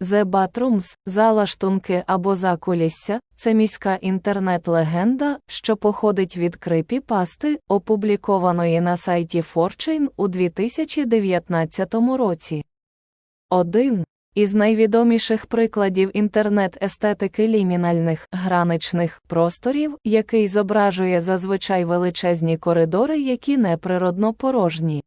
The Bathrooms, залаштунки або закулісся – це міська інтернет-легенда, що походить від крипіпасти, опублікованої на сайті Fortune у 2019 році. Один із найвідоміших прикладів інтернет-естетики лімінальних граничних просторів, який зображує зазвичай величезні коридори, які неприродно порожні.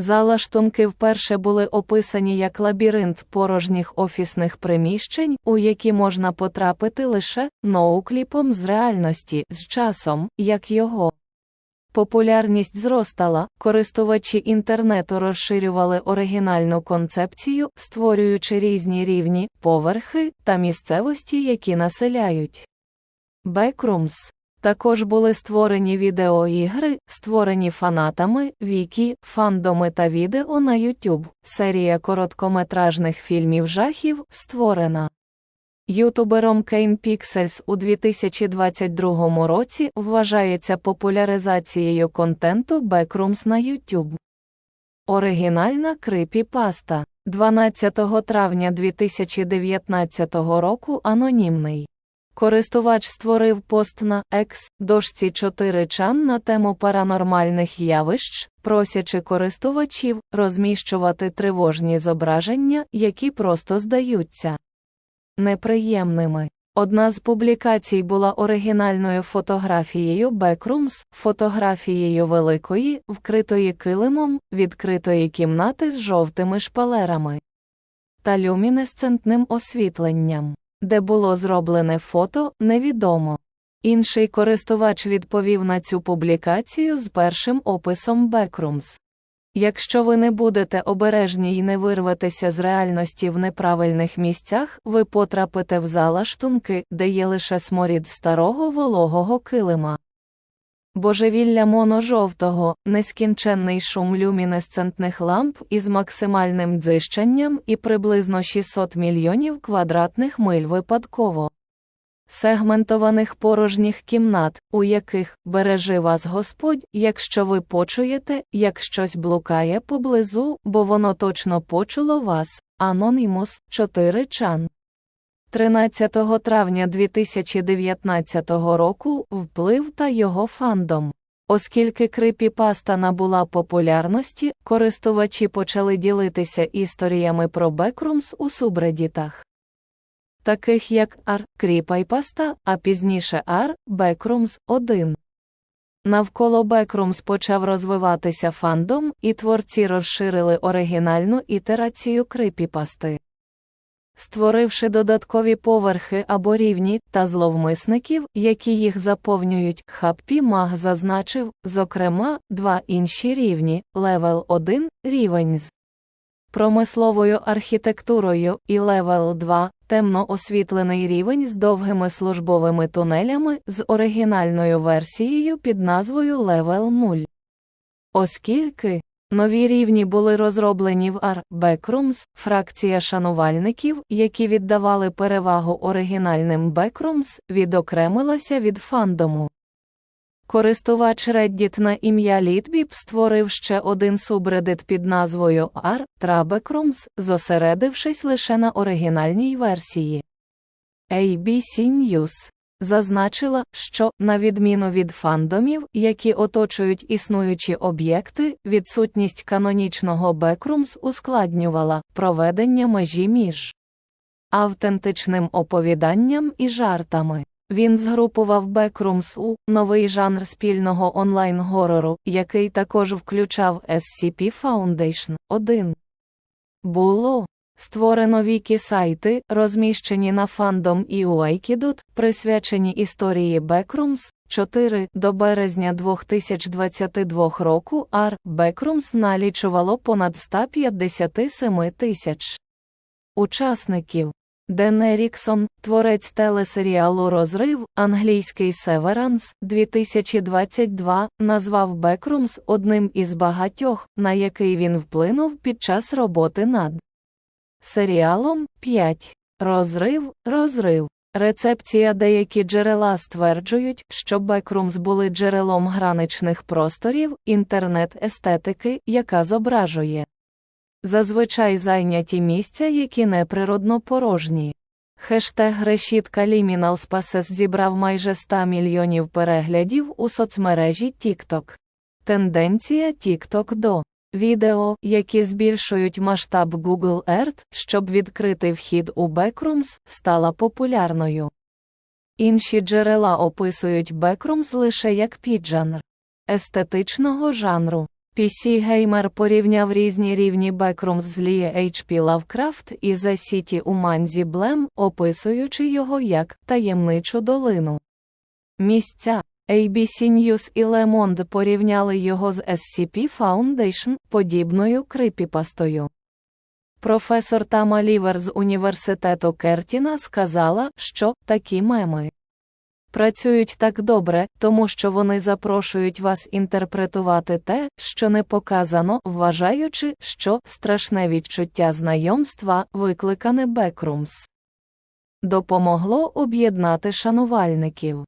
Залаштунки вперше були описані як лабіринт порожніх офісних приміщень, у які можна потрапити лише ноукліпом з реальності з часом, як його. Популярність зростала, користувачі інтернету розширювали оригінальну концепцію, створюючи різні рівні, поверхи та місцевості, які населяють. Backrooms також були створені відеоігри, створені фанатами, вікі, фандоми та відео на YouTube. Серія короткометражних фільмів жахів створена. Ютубером Кейн Піксельс у 2022 році вважається популяризацією контенту Backrooms на YouTube. Оригінальна крипіпаста 12 травня 2019 року анонімний. Користувач створив пост на X, дошці 4 чан на тему паранормальних явищ, просячи користувачів розміщувати тривожні зображення, які просто здаються неприємними. Одна з публікацій була оригінальною фотографією Backrooms, фотографією великої, вкритої килимом, відкритої кімнати з жовтими шпалерами та люмінесцентним освітленням. Де було зроблене фото, невідомо. Інший користувач відповів на цю публікацію з першим описом Backrooms. Якщо ви не будете обережні і не вирветеся з реальності в неправильних місцях, ви потрапите в залаштунки, де є лише сморід старого вологого килима. Божевілля моно-жовтого, нескінченний шум люмінесцентних ламп із максимальним дзижчанням і приблизно 600 мільйонів квадратних миль випадково. Сегментованих порожніх кімнат, у яких бережи вас Господь, якщо ви почуєте, як щось блукає поблизу, бо воно точно почуло вас. Анонімус 4 чан. 13 травня 2019 року вплив та його фандом. Оскільки крипіпаста набула популярності, користувачі почали ділитися історіями про Backrooms у субреддітах. Таких як R, Кріпайпаста, а пізніше R, Backrooms 1. Навколо Backrooms почав розвиватися фандом, і творці розширили оригінальну ітерацію крипіпасти створивши додаткові поверхи або рівні та зловмисників, які їх заповнюють. Хаппі Маг зазначив, зокрема, два інші рівні левел 1 рівень з промисловою архітектурою і левел 2 темно освітлений рівень з довгими службовими тунелями з оригінальною версією під назвою Level 0. Оскільки Нові рівні були розроблені в R Backrooms, фракція шанувальників, які віддавали перевагу оригінальним Backrooms, відокремилася від фандому. Користувач Reddit на ім'я Літбіп створив ще один субредит під назвою R Trabackrooms, зосередившись лише на оригінальній версії. ABC News Зазначила, що, на відміну від фандомів, які оточують існуючі об'єкти, відсутність канонічного Backrooms ускладнювала проведення межі між автентичним оповіданням і жартами. Він згрупував Backrooms у новий жанр спільного онлайн-горору, який також включав SCP Foundation 1. Було Створено вікі сайти, розміщені на фандом і у Aikidot, присвячені історії Backrooms. 4 до березня 2022 року R Backrooms налічувало понад 157 тисяч учасників. Ден Еріксон, творець телесеріалу Розрив, англійський Severance 2022, назвав Backrooms одним із багатьох, на який він вплинув під час роботи над Серіалом 5. Розрив, розрив. Рецепція деякі джерела стверджують, що Бекрумс були джерелом граничних просторів інтернет-естетики, яка зображує Зазвичай зайняті місця, які неприродно порожні. Хештег решітка Liminal Spaces зібрав майже 100 мільйонів переглядів у соцмережі TikTok. Тенденція TikTok до відео, які збільшують масштаб Google Earth, щоб відкрити вхід у Backrooms, стала популярною. Інші джерела описують Backrooms лише як піджанр естетичного жанру. PC Gamer порівняв різні рівні Backrooms з Лії H.P. Lovecraft і The City у Манзі Блем, описуючи його як таємничу долину. Місця ABC News і Le Monde порівняли його з SCP Foundation, подібною крипіпастою. Професор Тама Лівер з університету Кертіна сказала, що такі меми працюють так добре, тому що вони запрошують вас інтерпретувати те, що не показано, вважаючи, що страшне відчуття знайомства, викликане Бекрумс, допомогло об'єднати шанувальників.